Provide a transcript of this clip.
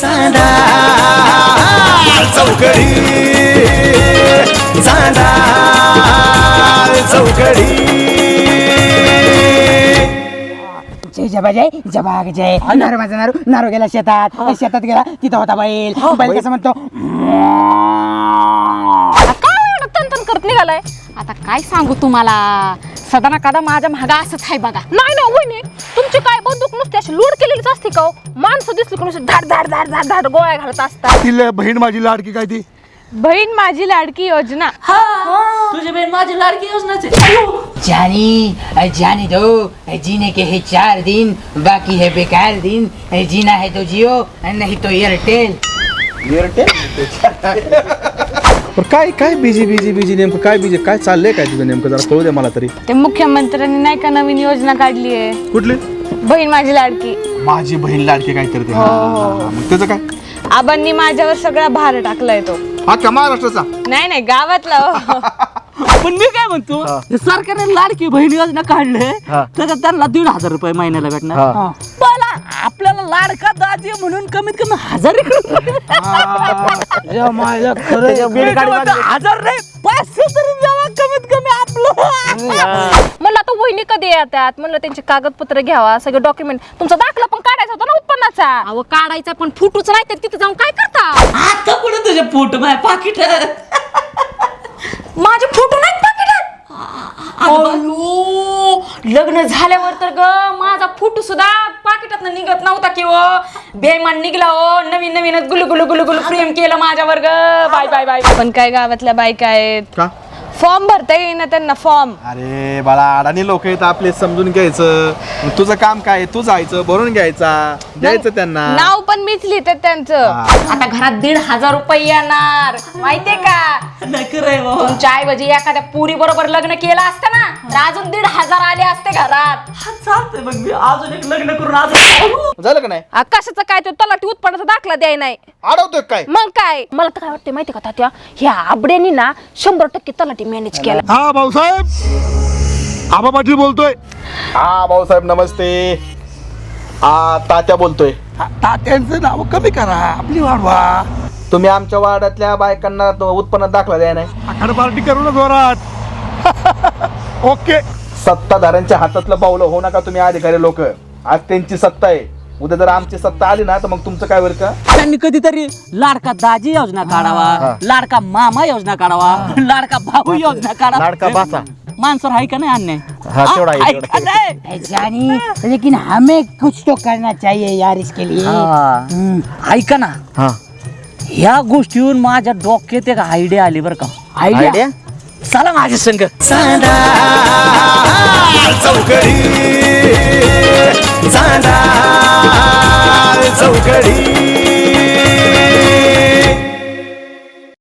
चांदा चौकडी चांदा चौकडी. जय जबा जय जबा जय. नारू माझा नारू नारू गेला शेतात. शेतात गेला तिथं होता बैल बैल. कसं म्हणतो? आता काय एवढं तनतन करत निघालाय? आता काय सांगू तुम्हाला? सदा ना कदा माझ्या महागा असंच आहे बघा. नाही ना वहिनी तुमची काय बंदूक नुसती अशी लोड केलेलीच असते का हो? माणसं दिसली की नुसती धाड धाड धाड धाड धाड गोळ्या घालत असतात. बहीण माझी लाडकी काय ती? बहीण माझी लाडकी योजना. तुझी बहीण माझी लाडकी योजनाचे जानी जानी दो जीने के है चार दिन बाकी है बेकार दिन जीना है तो जियो नहीं तो एयरटेल? पण काय काय बिजी बिजी बिजी नेमकं? काय बिजी काय चाललंय काय तुझं नेमकं? जरा कळू दे मला तरी. ते मुख्यमंत्र्यांनी नाही का नवीन योजना काढली आहे? कुठली? बहीण माझी लाडकी. माझी बहीण लाडकी काय करते हा, हा, हा. मग त्याचं काय? आबांनी माझ्यावर सगळा भार टाकलाय तो. हा का महाराष्ट्राचा? नाही नाही गावातला हो. पण मी काय म्हणतो हे. सरकारने लाडकी बहीण योजना काढले त्याच्यात त्यांना दीड हजार रुपये महिन्याला भेटणार. मला आपल्याला लाडका दाजी म्हणून कमीत कमी हजार हजार नाही पाचशे तरी द्यावा कमीत कमी आपलं. म्हणलं आता वहिनी कधी येतात? म्हणलं त्यांचे कागदपत्र घ्यावा सगळे डॉक्युमेंट तुमचा दाखला पण काढायचा होता ना उत्पन्नाचा. अहो काढायचा पण फुटूच नाही तर तिथे जाऊन काय करता? आता कुठे तुझे फोटो माझ्या पाकिट? माझे फोटो पाकिटात अयो, लग्न झाल्यावर तर ग माझा फोटो सुद्धा पाकिटात निघत नव्हता कि ओ बेमान निघला ओ नवीन नवीनच गुलू गुलू गुलू गुलू प्रेम केलं माझ्यावर ग. Bye bye bye. पण काय गावातल्या बायका आहेत? का? फॉर्म भरता येईना त्यांना फॉर्म. अरे बाळा अडाणी लोक आहेत आपले समजून घ्यायचं. मग तुझं काम काय आहे? तू जायचं भरून घ्यायचा द्यायचं त्यांना. नाव पण मीच लिहिते त्यांचं. आता घरात दीड हजार रुपये येणार माहितीये का? तुमच्या ऐवजी एखाद्या पुरी बरोबर लग्न केलं असतं ना तर अजून दीड हजार आले असते घरात. हा चालतंय मग मी अजून एक लग्न करून अजून झालं का नाही? आ, कशाचं काय? तो तलाठी उत्पन्नाचा दाखला द्याय नाही. अडवतोय काय? मग काय? मला तर काय वाटतं माहिती का तात्या ह्या आबड्यानी ना शंभर टक्के तलाठी मॅनेज केला. हा भाऊसाहेब. आबा पाटील बोलतोय. हा भाऊसाहेब नमस्ते. हा तात्या बोलतोय. तात्यांचं नाव कमी करा. आपली वाढवा तुम्ही आमच्या वार्डातल्या बायकांना उत्पन्न दाखला द्या नाही. आखाड पार्टी करू ना जोरात. ओके. सत्ताधाऱ्यांच्या हातातलं पावलं हो नका तुम्ही अधिकारी लोक. आज त्यांची सत्ता आहे. उद्या जर आमची सत्ता आली ना तर मग तुमचं काय बरं का? त्यांनी कधीतरी लाडका दाजी योजना काढावा लाडका मामा योजना काढावा लाडका भाऊ योजना काढावा. लाडका भाचा. माणसं आहे का नाही अन्याय? हा, तेवढा आहे, आहे तेवढा का नाही? जानी लेकिन हमें कुछ तो करना चाहिए यार इसके लिए हम्म, ऐका ना. हा. ह्या गोष्टीहून माझ्या डोक्यात एक आयडिया आली बरं का. आयडिया चला माझ्या संग. चौकडी. चांदा चौकडी.